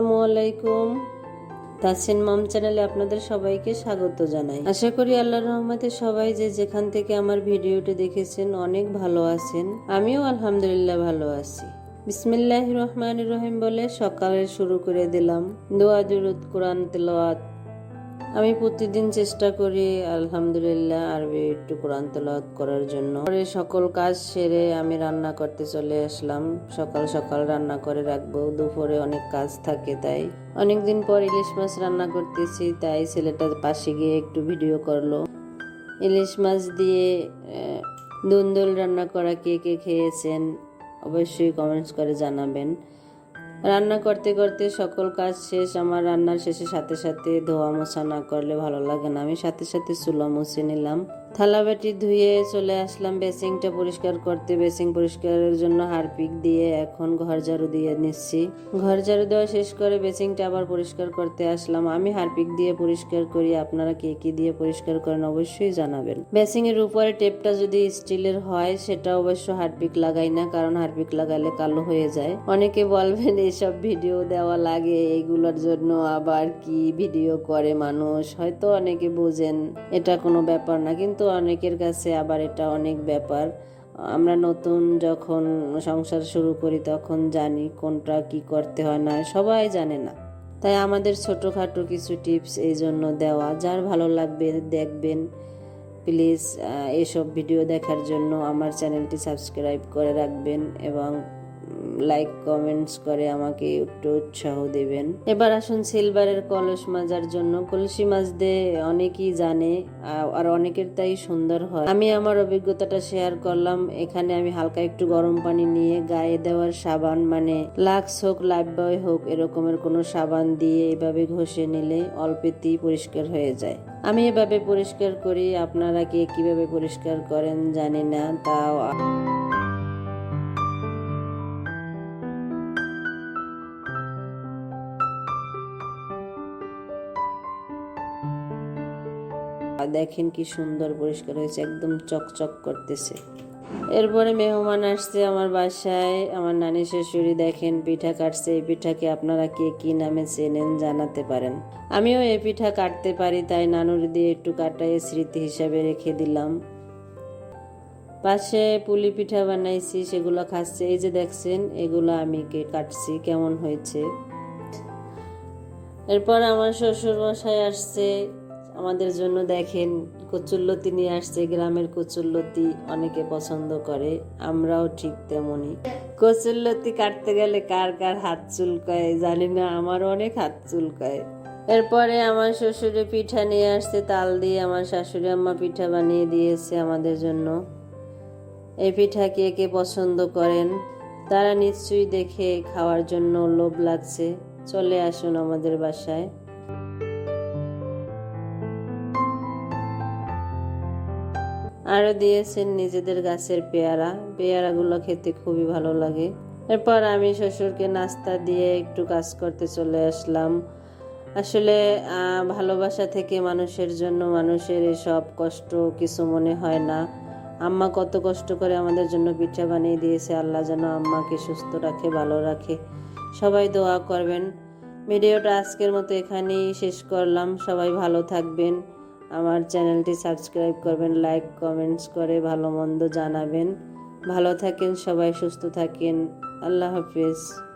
আসসালামু আলাইকুম। তাসিন মাম চ্যানেলে আপনাদের সবাইকে স্বাগত জানাই। আশা করি আল্লাহ রহমতে সবাই যে যেখান থেকে আমার ভিডিওটি দেখেছেন অনেক ভালো আছেন। আমিও আলহামদুলিল্লাহ ভালো আছি। বিসমিল্লাহ রহমান রহিম বলে সকালে শুরু করে দিলাম। দোয়া, দুরুদ, কোরআন তেলোয়াত আমি প্রতিদিন চেষ্টা করি, আলহামদুলিল্লাহ, আরবি একটু কোরআন তেলাওয়াত করার জন্য। পরে সকল কাজ সেরে আমি রান্না করতে চলে আসলাম। সকাল সকাল রান্না করে রাখব। দুপুরে অনেক কাজ থাকে তাই। অনেকদিন পর ইলিশ মাছ রান্না করতেছি, তাই ছেলেটা পাশে গিয়ে একটু ভিডিও করল। ইলিশ মাছ দিয়ে দুন্দুল রান্না করা কে কে খেয়েছেন অবশ্যই কমেন্টস করে জানাবেন। রান্না করতে করতে সকল কাজ শেষ, আমার রান্নার শেষে সাথে সাথে ধোয়া মোছা না করলে ভালো লাগে না। আমি সাথে সাথে চুলা মুছে নিলাম। থালা বাটি ধুয়ে চলে আসলাম, বেসিংটা পরিষ্কার করতে। বেসিং পরিষ্কারের জন্য হারপিক দিয়ে এখন ঘর ঝাড়ু দিয়ে নিচ্ছি। ঘর ঝাড়ু দেওয়া শেষ করে বেসিংটা আবার পরিষ্কার করতে আসলাম। আমি হারপিক দিয়ে পরিষ্কার করি, আপনারা কে কি দিয়ে পরিষ্কার করেন অবশ্যই জানাবেন। বেসিং এর উপরে টেপটা যদি স্টিলের হয়, সেটা অবশ্য হারপিক লাগাই না, কারণ হারপিক লাগালে কালো হয়ে যায়। অনেকে বলবেন এইসব ভিডিও দেওয়া লাগে এইগুলোর জন্য আবার কি ভিডিও করে মানুষ? হয়তো অনেকে বোঝেন, এটা কোনো ব্যাপার না। কিন্তু অনেকের কাছে আবার এটা অনেক ব্যাপার। আমরা নতুন যখন সংসার শুরু করি তখন জানি কোনটা কি করতে হয় না সবাই জানে না। তাই আমাদের ছোটোখাটো কিছু টিপস এই জন্য দেওয়া। যার ভালো লাগবে দেখবেন। প্লিজ এসব ভিডিও দেখার জন্য আমার চ্যানেলটি সাবস্ক্রাইব করে রাখবেন এবং লাইক কমেন্টস করে আমাকে একটু উৎসাহ দেবেন। এবার আসুন সিলভারের কলস মাজার জন্য। কলসি মাজতে অনেকেই জানে আর অনেকের তাই সুন্দর হয়। আমি আমার অভিজ্ঞতাটা শেয়ার করলাম। এখানে আমি হালকা একটু গরম পানি নিয়ে গায়ে দেওয়ার সাবান মানে লাক্স হোক, লাইফ বয় হোক, এরকমের কোনো সাবান দিয়ে এভাবে ঘষে নিলে অল্পেতেই পরিষ্কার হয়ে যায়। আমি এভাবে পরিষ্কার করি। আপনারা কে কীভাবে পরিষ্কার করেন জানি না, তাও দেখেন কি সুন্দর পরিষ্কার হয়েছে, একদম চকচক করতেছে। এরপরে মেহমান আসছে আমার বাসায়, আমার নানি শ্বশুরি দেখেন পিঠা কাটছে, এই পিঠাকে আপনারা কে কি নামে চেনেন জানাতে পারেন। আমিও এই পিঠা কাটতে পারি, তাই নানুর দিয়ে একটু কাটাই স্মৃতি হিসাবে রেখে দিলাম। পাশে পুলি পিঠা বানাইছি, সেগুলো খাচ্ছে, এই যে দেখছেন, এগুলো আমি কে কাটছি, কেমন হয়েছে। এরপর আমার শ্বশুর মশাই আসছে আমাদের জন্য দেখেন কচুল্লতি নিয়ে আসছে, গ্রামের কচুল্লতি অনেকে পছন্দ করে, আমরাও ঠিক তেমনই। কচুল্লতি কাটতে গেলে কার কার হাত চুলকায় জানি না, আমার অনেক হাত চুলকায়। এরপরে আমার শ্বশুরে পিঠা নিয়ে আসছে, তাল দিয়ে আমার শাশুড়ি আম্মা পিঠা বানিয়ে দিয়েছে আমাদের জন্য। এই পিঠা কে কে পছন্দ করেন, তারা নিশ্চয়ই দেখে খাওয়ার জন্য লোভ লাগছে। চলে আসুন আমাদের বাসায়। আরও দিয়েছেন নিজেদের গাছের পেয়ারা। পেয়ারাগুলো খেতে খুবই ভালো লাগে। এরপর আমি শ্বশুরকে নাস্তা দিয়ে একটু কাজ করতে চলে আসলাম। আসলে ভালোবাসা থেকে মানুষের জন্য মানুষের এসব কষ্ট কিছু মনে হয় না। আম্মা কত কষ্ট করে আমাদের জন্য পিঠা বানিয়ে দিয়েছে। আল্লাহ যেন আম্মাকে সুস্থ রাখে, ভালো রাখে। সবাই দোয়া করবেন। ভিডিওটা আজকের মতো এখানেই শেষ করলাম। সবাই ভালো থাকবেন। আমার চ্যানেলটি সাবস্ক্রাইব করবেন, লাইক, কমেন্টস করে ভালো মন্দ জানাবেন। ভালো থাকেন, সবাই সুস্থ থাকেন। আল্লাহ হাফিজ।